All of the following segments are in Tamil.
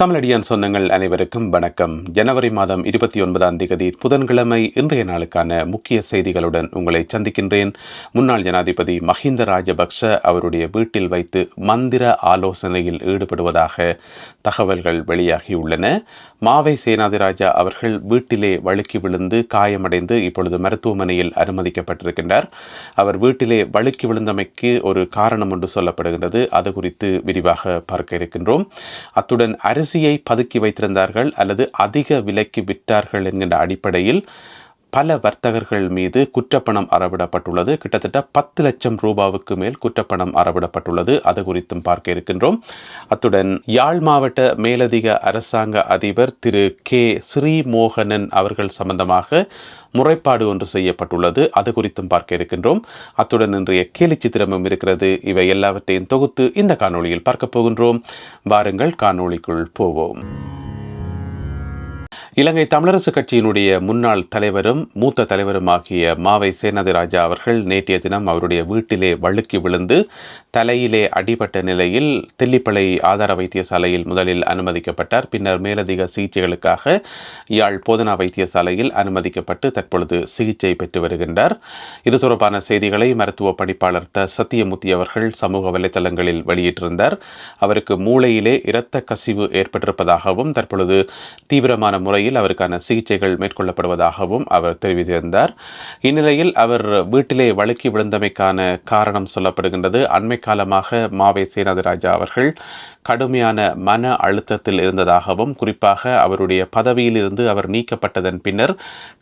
தமிழடியான் சொந்தங்கள் அனைவருக்கும் வணக்கம். ஜனவரி மாதம் இருபத்தி ஒன்பதாம் தேதி புதன்கிழமை இன்றைய நாளுக்கான முக்கிய செய்திகளுடன் உங்களை சந்திக்கின்றேன். முன்னாள் ஜனாதிபதி மஹிந்த ராஜபக்ஷ அவருடைய வீட்டில் வைத்து மந்திர ஆலோசனையில் ஈடுபடுவதாக தகவல்கள் வெளியாகியுள்ளன. மாவை சேனாதிராஜா அவர்கள் வீட்டிலே வழுக்கி விழுந்து காயமடைந்து இப்பொழுது மருத்துவமனையில் அனுமதிக்கப்பட்டிருக்கின்றார். அவர் வீட்டிலே வழுக்கி விழுந்தமைக்கு ஒரு காரணம் ஒன்று சொல்லப்படுகின்றது. அது குறித்து விரிவாக பார்க்க இருக்கின்றோம். அத்துடன் அரிசியை பதுக்கி வைத்திருந்தார்கள் அல்லது அதிக விலைக்கு விற்றார்கள் என்கின்ற அடிப்படையில் பல வர்த்தகர்கள் மீது குற்றப்பணம் அறவிடப்பட்டுள்ளது. கிட்டத்தட்ட பத்து லட்சம் ரூபாவுக்கு மேல் குற்றப்பணம் அறவிடப்பட்டுள்ளது. அது குறித்தும் பார்க்க இருக்கின்றோம். அத்துடன் யாழ் மாவட்ட மேலதிக அரசாங்க அதிபர் திரு கே. ஸ்ரீமோகனன் அவர்கள் சம்பந்தமாக முறைப்பாடு ஒன்று செய்யப்பட்டுள்ளது. அது குறித்தும் பார்க்க இருக்கின்றோம். அத்துடன் இன்றைய கேலி சித்திரமும் இருக்கிறது. இவை எல்லாவற்றையும் தொகுத்து இந்த காணொளியில் பார்க்க போகின்றோம். வாருங்கள் காணொளிக்குள் போவோம். இலங்கை தமிழரசு கட்சியினுடைய முன்னாள் தலைவரும் மூத்த தலைவருமாகிய மாவை சேனாதிராஜா அவர்கள் நேற்றைய தினம் அவருடைய வீட்டிலே வழுக்கி விழுந்து தலையிலே அடிபட்ட நிலையில் தெல்லிப்பளை ஆதார வைத்தியசாலையில் முதலில் அனுமதிக்கப்பட்டார். பின்னர் மேலதிக சிகிச்சைகளுக்காக யாழ் போதனா வைத்தியசாலையில் அனுமதிக்கப்பட்டு தற்பொழுது சிகிச்சை பெற்று வருகின்றார். இது தொடர்பான செய்திகளை மருத்துவ பணிப்பாளர் த. சத்தியமூர்த்தி அவர்கள் சமூக வலைதளங்களில் வெளியிட்டிருந்தார். அவருக்கு மூளையிலே இரத்த கசிவு ஏற்பட்டிருப்பதாகவும் தற்பொழுது தீவிரமான முறையில் அவருக்கான சிகிச்சைகள் மேற்கொள்ளப்படுவதாகவும் அவர் தெரிவித்திருந்தார். இந்நிலையில் அவர் வீட்டிலே வழுக்கி விழுந்தமைக்கான காரணம் சொல்லப்படுகின்றது. அண்மை காலமாக மாவை சேனாதிராஜா அவர்கள் கடுமையான மன அழுத்தத்தில் இருந்ததாகவும் குறிப்பாக அவருடைய பதவியில் இருந்து அவர் நீக்கப்பட்டதன் பின்னர்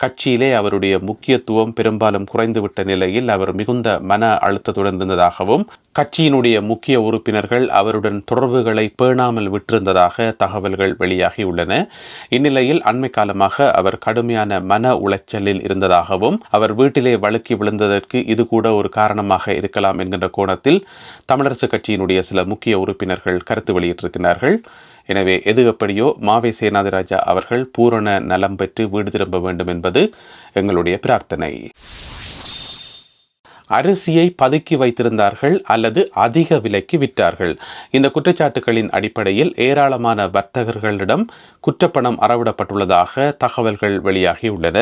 கட்சியிலே அவருடைய முக்கியத்துவம் பெரும்பாலும் குறைந்துவிட்ட நிலையில் அவர் மிகுந்த மன அழுத்தத்துடன் இருந்ததாகவும் கட்சியினுடைய முக்கிய உறுப்பினர்கள் அவருடன் தொடர்புகளை பேணாமல் விட்டிருந்ததாக தகவல்கள் வெளியாகியுள்ளன இந்நிலையில் அண்மை காலமாக அவர் கடுமையான மன உளைச்சலில் இருந்ததாகவும் அவர் வீட்டிலே வழுக்கி விழுந்ததற்கு இது கூட ஒரு காரணமாக இருக்கலாம் என்கின்ற கோணத்தில் தமிழரசு கட்சியினுடைய சில முக்கிய உறுப்பினர்கள் கருத்து வெளியிட்டிருக்கிறார்கள். எனவே எது எப்படியோ மாவை சேனாதிராஜா அவர்கள் பூரண நலம் பெற்று வீடு திரும்ப வேண்டும் என்பது எங்களுடைய பிரார்த்தனை. அரிசியை பதுக்கி வைத்திருந்தார்கள் அல்லது அதிக விலைக்கு விற்றார்கள். இந்த குற்றச்சாட்டுகளின் அடிப்படையில் ஏராளமான வர்த்தகர்களிடம் குற்றப்பணம் அறவிடப்பட்டுள்ளதாக தகவல்கள் வெளியாகியுள்ளன.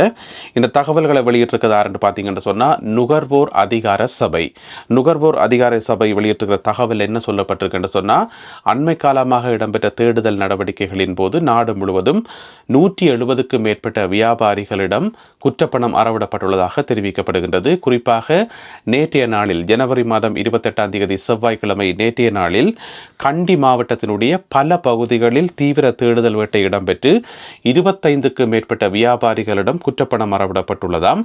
இந்த தகவல்களை வெளியிட்டிருக்கிறார் என்று பார்த்தீங்கன்னு சொன்னால் நுகர்வோர் அதிகார சபை. நுகர்வோர் அதிகார சபை வெளியிட்டிருக்கிற தகவல் என்ன சொல்லப்பட்டிருக்குன்னு சொன்னால் அண்மை காலமாக இடம்பெற்ற தேடுதல் நடவடிக்கைகளின் போது நாடு முழுவதும் நூற்றி எழுபதுக்கும் மேற்பட்ட வியாபாரிகளிடம் குற்றப்பணம் அறவிடப்பட்டுள்ளதாக தெரிவிக்கப்படுகின்றது. குறிப்பாக நேற்றைய நாளில் ஜனவரி மாதம் இருபத்தெட்டாம் தேதி செவ்வாய்க்கிழமை நேற்றைய நாளில் கண்டி மாவட்டத்தினுடைய பல பகுதிகளில் தீவிர தேடுதல் வேட்டை இடம்பெற்று இருபத்தைந்துக்கு மேற்பட்ட வியாபாரிகளிடம் குற்றப்பணம் மறவிடப்பட்டுள்ளதாம்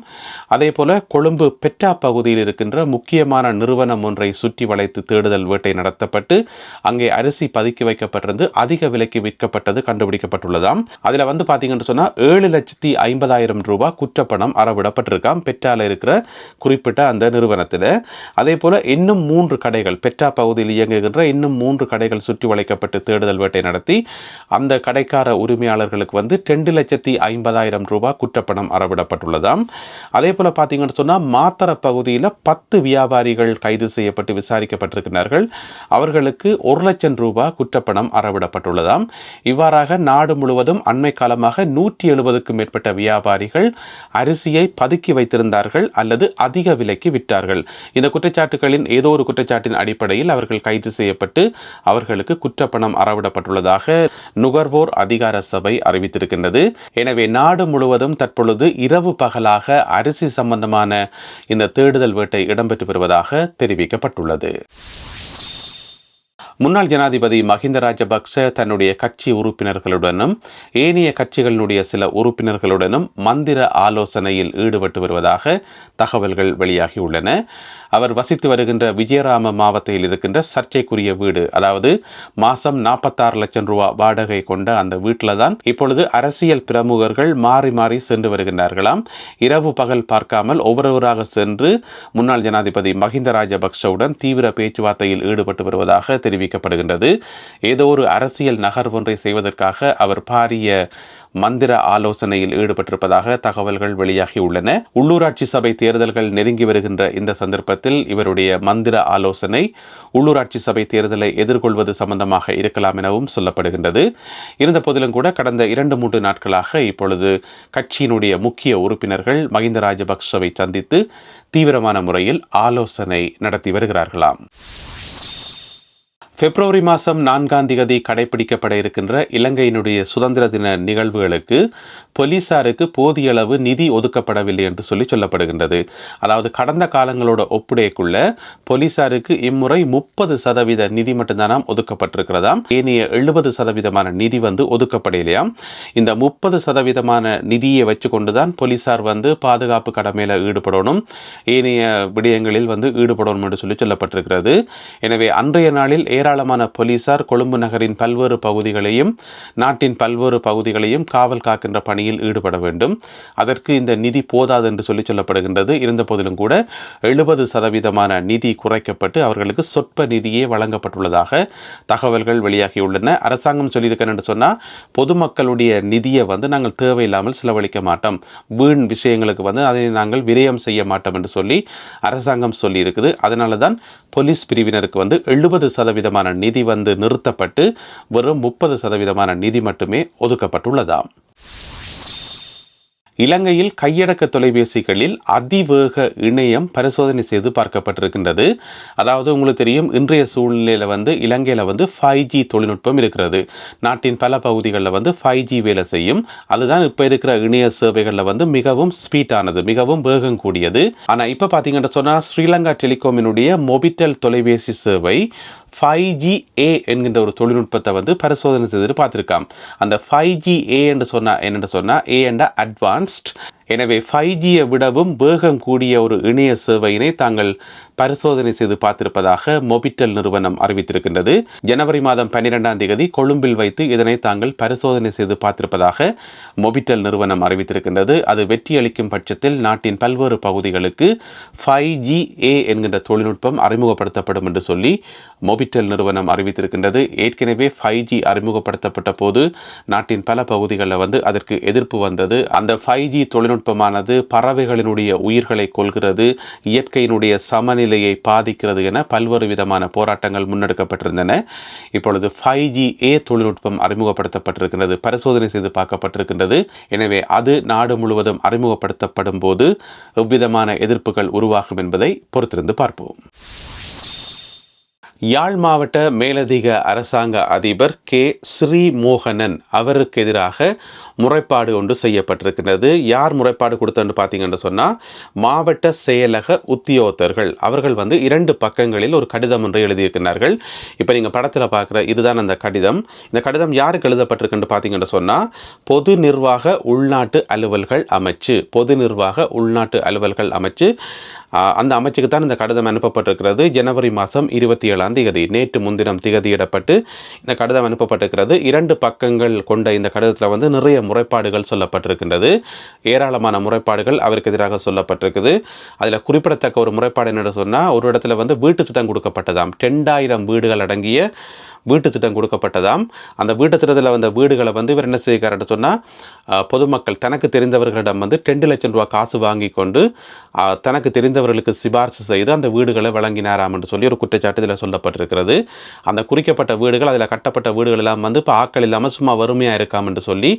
அதேபோல கொழும்பு பெற்றா பகுதியில் இருக்கின்ற முக்கியமான நிறுவனம் ஒன்றை சுற்றி வளைத்து தேடுதல் வேட்டை நடத்தப்பட்டு அங்கே அரிசி பதுக்கி வைக்கப்பட்டிருந்து அதிக விலைக்கு விற்கப்பட்டது கண்டுபிடிக்கப்பட்டுள்ளதாம். அதில் வந்து பார்த்தீங்கன்னு சொன்னால் ஏழு லட்சத்தி ஐம்பதாயிரம் ரூபாய் குற்றப்பணம் அறவிடப்பட்டிருக்காம். பெற்றால இருக்கிற குறிப்பிட்ட அந்த நிறுவனத்தில். அதே போல் இன்னும் மூன்று கடைகள் பெற்றா பகுதியில் இயங்குகின்ற இன்னும் மூன்று கடைகள் சுற்றி வளைக்கப்பட்டு தேடுதல் வேட்டை நடத்தி அந்த கடைக்கார உரிமையாளர்களுக்கு வந்து ரெண்டு லட்சத்தி ஐம்பதாயிரம் ரூபாய் குற்றப்பணம் அறவிடப்பட்டுள்ளதாம். அதே போல பார்த்தீங்கன்னு சொன்னால் மாத்தர பகுதியில் பத்து வியாபாரிகள் கைது செய்யப்பட்டு விசாரிக்கப்பட்டிருக்கிறார்கள். அவர்களுக்கு ஒரு லட்சம் ரூபாய் குற்றப்பணம் அறவிடப்பட்டுள்ளதாம். இவ்வாறாக நாடு முழுவதும் அண்மை காலமாக நூற்றி எழுபதுக்கும் மேற்பட்ட வியாபாரிகள் அரிசியை பதுக்கி வைத்திருந்தார்கள் அல்லது அதிக விலைக்கு விற்றார்கள் இந்த குற்றச்சாட்டுகளின் ஏதோ ஒரு குற்றச்சாட்டின் அடிப்படையில் அவர்கள் கைது செய்யப்பட்டு அவர்களுக்கு குற்றப்பணம் அறவிடப்பட்டுள்ளதாக நுகர்வோர் அதிகார சபை அறிவித்திருக்கின்றது. எனவே நாடு முழுவதும் தற்பொழுது இரவு பகலாக அரிசி சம்பந்தமான இந்த தேடுதல் வேட்டை இடம்பெற்று வருவதாக தெரிவிக்கப்பட்டுள்ளது. முன்னாள் ஜனாதிபதி மஹிந்த ராஜபக்ச தன்னுடைய கட்சி உறுப்பினர்களுடனும் ஏனைய கட்சிகளினுடைய சில உறுப்பினர்களுடனும் மந்திர ஆலோசனையில் ஈடுபட்டு வருவதாக தகவல்கள் வெளியாகியுள்ளன. அவர் வசித்து வருகின்ற விஜயராம மாவட்டத்தில் இருக்கின்ற சர்ச்சைக்குரிய வீடு அதாவது மாசம் நாற்பத்தாறு லட்சம் ரூபாய் வாடகை கொண்ட அந்த வீட்டில் தான் இப்பொழுது அரசியல் பிரமுகர்கள் மாறி மாறி சென்று வருகின்றார்களாம். இரவு பகல் பார்க்காமல் ஒவ்வொருவராக சென்று முன்னாள் ஜனாதிபதி மஹிந்த ராஜபக்சவுடன் தீவிர பேச்சுவார்த்தையில் ஈடுபட்டு வருவதாக தெரிவிக்கப்படுகின்றது. ஏதோ ஒரு அரசியல் நகர்வொன்றை செய்வதற்காக அவர் பாரிய மந்திர ஆலோசனையில் ஈடுபட்டிருப்பதாக தகவல்கள் வெளியாகியுள்ளன. உள்ளூராட்சி சபை தேர்தல்கள் நெருங்கி வருகின்ற இந்த சந்தர்ப்பத்தில் இவருடைய மந்திர ஆலோசனை உள்ளூராட்சி சபை தேர்தலை எதிர்கொள்வது சம்பந்தமாக இருக்கலாம் எனவும் சொல்லப்படுகின்றது. இருந்த போதிலும் கூட கடந்த இரண்டு மூன்று நாட்களாக இப்பொழுது கட்சியினுடைய முக்கிய உறுப்பினர்கள் மகிந்த ராஜபக்சவை சந்தித்து தீவிரமான முறையில் ஆலோசனை நடத்தி வருகிறார்களாம். பிப்ரவரி மாதம் நான்காம் தேதி கடைபிடிக்கப்பட இருக்கின்ற இலங்கையினுடைய சுதந்திர தின நிகழ்வுகளுக்கு போலீசாருக்கு போதிய அளவு நிதி ஒதுக்கப்படவில்லை என்று சொல்லி சொல்லப்படுகின்றது. அதாவது கடந்த காலங்களோட ஒப்புடையக்குள்ள போலீசாருக்கு இம்முறை முப்பது சதவீத நிதி மட்டும்தானாம் ஒதுக்கப்பட்டிருக்கிறதாம். ஏனைய எழுபது சதவீதமான நிதி வந்து ஒதுக்கப்படலையாம். இந்த முப்பது சதவீதமான நிதியை வச்சு கொண்டுதான் போலீசார் வந்து பாதுகாப்பு கடமையில் ஈடுபடணும். ஏனைய விடயங்களில் வந்து ஈடுபடணும் என்று சொல்லி சொல்லப்பட்டிருக்கிறது. எனவே அன்றைய நாளில் ஏற ஏராளமான போலீசார் கொழும்பு நகரின் பல்வேறு பகுதிகளையும் நாட்டின் பல்வேறு பகுதிகளையும் காவல் காக்கின்ற பணியில் ஈடுபட வேண்டும். அதற்கு இந்த நிதி போதாது என்று சொல்லி சொல்லப்படுகின்றது. இருந்தபோதிலும் கூட எழுபது சதவீதமான நிதி குறைக்கப்பட்டு அவர்களுக்கு சொற்ப நிதியே வழங்கப்பட்டுள்ளதாக தகவல்கள் வெளியாகியுள்ளன. அரசாங்கம் சொல்லியிருக்கிறேன் என்று சொன்னால் பொதுமக்களுடைய நிதியை வந்து நாங்கள் தேவையில்லாமல் செலவழிக்க மாட்டோம். வீண் விஷயங்களுக்கு வந்து அதை நாங்கள் விரயம் செய்ய மாட்டோம் என்று சொல்லி அரசாங்கம் சொல்லியிருக்குது. அதனால தான் போலீஸ் பிரிவினருக்கு வந்து எழுபது சதவீதமான நிதி வந்து நிறுத்தப்பட்டு வெறும் முப்பது சதவீதமான நிதி மட்டுமே ஒதுக்கப்பட்டுள்ளதாம். இலங்கையில் கையடக்க தொலைபேசிகளில் அதிவேக இணையம் பரிசோதனை செய்து பார்க்கப்பட்டிருக்கின்றது. அதாவது உங்களுக்கு தெரியும் இன்றைய சூழ்நிலையில் வந்து இலங்கையில் வந்து ஃபைவ் ஜி தொழில்நுட்பம் இருக்கிறது. நாட்டின் பல பகுதிகளில் வந்து ஃபைவ் ஜி வேலை செய்யும். அதுதான் இப்போ இருக்கிற இணைய சேவைகளில் வந்து மிகவும் ஸ்பீடானது மிகவும் வேகம் கூடியது. ஆனால் இப்போ பார்த்தீங்கன்னு சொன்னால் ஸ்ரீலங்கா டெலிகாமினுடைய மொபிட்டல் தொலைபேசி சேவை ஃபைவ் ஜி ஏ என்கின்ற ஒரு தொழில்நுட்பத்தை வந்து பரிசோதனை செய்து பார்த்துருக்கான் அந்த ஃபைவ் ஜி ஏ என்று சொன்னால் என்னென்று சொன்னால் ஏ என்ற அட்வான்ஸ்ட் எனவே ஃபைவ் ஜியை விடவும் வேகம் கூடிய ஒரு இணைய சேவையினை தாங்கள் பரிசோதனை செய்து பார்த்திருப்பதாக மொபிட்டல் நிறுவனம் அறிவித்திருக்கின்றது. ஜனவரி மாதம் பன்னிரெண்டாம் தேதி கொழும்பில் வைத்து இதனை தாங்கள் பரிசோதனை செய்து பார்த்திருப்பதாக மொபிட்டல் நிறுவனம் அறிவித்திருக்கின்றது. அது வெற்றியளிக்கும் பட்சத்தில் நாட்டின் பல்வேறு பகுதிகளுக்கு ஃபைவ் ஜி ஏ என்கின்ற தொழில்நுட்பம் அறிமுகப்படுத்தப்படும் என்று சொல்லி மொபிட்டல் நிறுவனம் அறிவித்திருக்கின்றது. ஏற்கனவே ஃபைவ் ஜி அறிமுகப்படுத்தப்பட்ட போது நாட்டின் பல பகுதிகளில் வந்து அதற்கு எதிர்ப்பு வந்தது. அந்த ஃபைவ் ஜி தொழில்நுட்பமானது பறவைகளினுடைய உயிர்களை கொள்கிறது இயற்கையினுடைய சமநிலை நிலையை பாதிக்கிறது என பல்வேறு விதமான போராட்டங்கள் முன்னெடுக்கப்பட்டிருந்தன. இப்பொழுது ஃபைவ் ஜி ஏ தொழில்நுட்பம் அறிமுகப்படுத்தப்பட்டிருக்கின்றது பரிசோதனை செய்து பார்க்கப்பட்டிருக்கின்றது. எனவே அது நாடு முழுவதும் அறிமுகப்படுத்தப்படும் போது எவ்விதமான எதிர்ப்புகள் உருவாகும் என்பதை பொறுத்திருந்து பார்ப்போம். யாழ் மாவட்ட மேலதிக அரசாங்க அதிபர் கே ஸ்ரீமோகனன் அவருக்கு எதிராக முறைப்பாடு ஒன்று செய்யப்பட்டிருக்கிறது யார் முறைப்பாடு கொடுத்தன்னு பார்த்தீங்கன்னு சொன்னால் மாவட்ட செயலக உத்தியோகத்தர்கள். அவர்கள் வந்து இரண்டு பக்கங்களில் ஒரு கடிதம் ஒன்று எழுதியிருக்கிறார்கள் இப்போ நீங்கள் படத்தில் பார்க்குற இதுதான் அந்த கடிதம். இந்த கடிதம் யாருக்கு எழுதப்பட்டிருக்குன்னு பார்த்தீங்கன்னு சொன்னால் பொது நிர்வாக உள்நாட்டு அலுவல்கள் அமைச்சு பொது நிர்வாக உள்நாட்டு அலுவல்கள் அமைச்சு அந்த அமைச்சுக்கு தான் இந்த கடிதம் அனுப்பப்பட்டிருக்கிறது. ஜனவரி மாதம் இருபத்தி ஏழாம் தேதி நேற்று முன்தினம் திகதியிடப்பட்டு இந்த கடிதம் அனுப்பப்பட்டிருக்கிறது. இரண்டு பக்கங்கள் கொண்ட இந்த கடிதத்தில் வந்து நிறைய முறைப்பாடுகள் சொல்லப்பட்டிருக்கின்றது. ஏராளமான முறைப்பாடுகள் அவருக்கு எதிராக சொல்லப்பட்டிருக்குது. அதில் குறிப்பிடத்தக்க ஒரு முறைப்பாடு என்ன சொன்னால் ஒரு இடத்துல வந்து வீட்டு திட்டம் கொடுக்கப்பட்டதாம். ரெண்டாயிரம் வீடுகள் அடங்கிய வீட்டு திட்டம் கொடுக்கப்பட்டதாம். அந்த வீட்டு திட்டத்தில் வந்த வீடுகளை வந்து இவர் என்ன செய்கிறார்னு சொன்னால் பொதுமக்கள் தனக்கு தெரிந்தவர்களிடம் வந்து ரெண்டு லட்சம் ரூபா காசு வாங்கி கொண்டு தனக்கு தெரிந்தவர்களுக்கு சிபார்சு செய்து அந்த வீடுகளை வழங்கினாராம் என்று சொல்லி ஒரு குற்றச்சாட்டு இதில் சொல்லப்பட்டிருக்கிறது. அந்த குறிக்கப்பட்ட வீடுகள் அதில் கட்டப்பட்ட வீடுகள் எல்லாம் வந்து இப்போ ஆக்கள் இல்லாமல் சும்மா வறுமையாக இருக்காம் என்று சொல்லி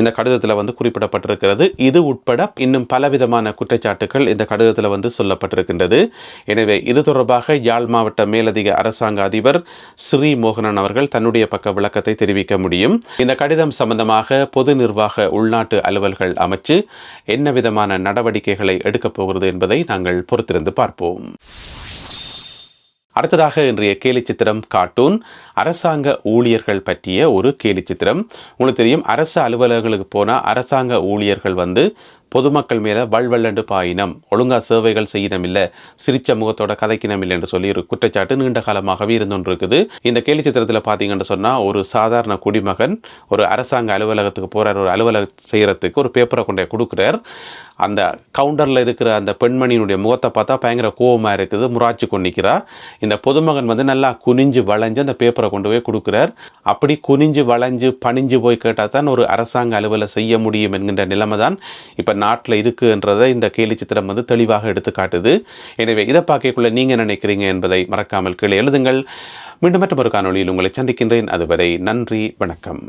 இந்த கடிதத்தில் வந்து குறிப்பிடப்பட்டிருக்கிறது. இது உட்பட இன்னும் பலவிதமான குற்றச்சாட்டுகள் இந்த கடிதத்தில் வந்து சொல்லப்பட்டிருக்கின்றது. எனவே இது தொடர்பாக யாழ் மாவட்ட மேலதிக அரசாங்க அதிபர் ஸ்ரீ மோகன் சரவணன் அவர்கள் தன்னுடைய பக்க விளக்கத்தை தெரிவிக்க முடியும். இந்த கடிதம் சம்பந்தமாக பொது நிர்வாக உள்நாட்டு அலுவல்கள் அமைச்சு என்ன விதமான நடவடிக்கைகளை எடுக்கப் போகிறது என்பதை நாங்கள் பொறுத்திருந்து பார்ப்போம். அடுத்ததாக இன்றைய கேலி சித்திரம் கார்ட்டூன். அரசாங்க ஊழியர்கள் பற்றிய ஒரு கேலி சித்திரம். உங்களுக்கு தெரியும் அரசு அலுவலர்களுக்கு போனால் அரசாங்க ஊழியர்கள் வந்து பொதுமக்கள் மேலே வல்வல்லண்டு பாயினம். ஒழுங்கா சேவைகள் செய்யணும் இல்லை சிரிச்ச முகத்தோட கதைக்கினம் இல்லை என்று சொல்லி ஒரு குற்றச்சாட்டு நீண்ட காலமாகவே இருந்துட்டு இருக்குது இந்த கேலி சித்திரத்தில் பார்த்தீங்கன்னு சொன்னால் ஒரு சாதாரண குடிமகன் ஒரு அரசாங்க அலுவலகத்துக்கு போகிறார் ஒரு அலுவலகம் செய்கிறதுக்கு ஒரு பேப்பரை கொண்டே கொடுக்குறார். அந்த கவுண்டரில் இருக்கிற அந்த பெண்மணியினுடைய முகத்தை பார்த்தா பயங்கர கோவமாக இருக்குது முராட்சி கொண்டிக்கிறா இந்த பொதுமகன் வந்து நல்லா குனிஞ்சு வளைஞ்சு அந்த பேப்பரை கொண்டு போய் கொடுக்குறார். அப்படி குனிஞ்சு வளைஞ்சு பணிஞ்சு போய் கேட்டால் தான் ஒரு அரசாங்க அலுவலை செய்ய முடியும் என்கின்ற நிலைமை தான் இப்போ நாட்டில் இருக்குன்றதை இந்த கேலி சித்திரம் வந்து தெளிவாக எடுத்து காட்டுது. எனவே இதை பார்க்கக்குள்ள நீங்கள் நினைக்கிறீங்க என்பதை மறக்காமல் கீழே எழுதுங்கள். மீண்டும் மற்றொரு காணொளியில் உங்களை சந்திக்கின்றேன். அதுவரை நன்றி வணக்கம்.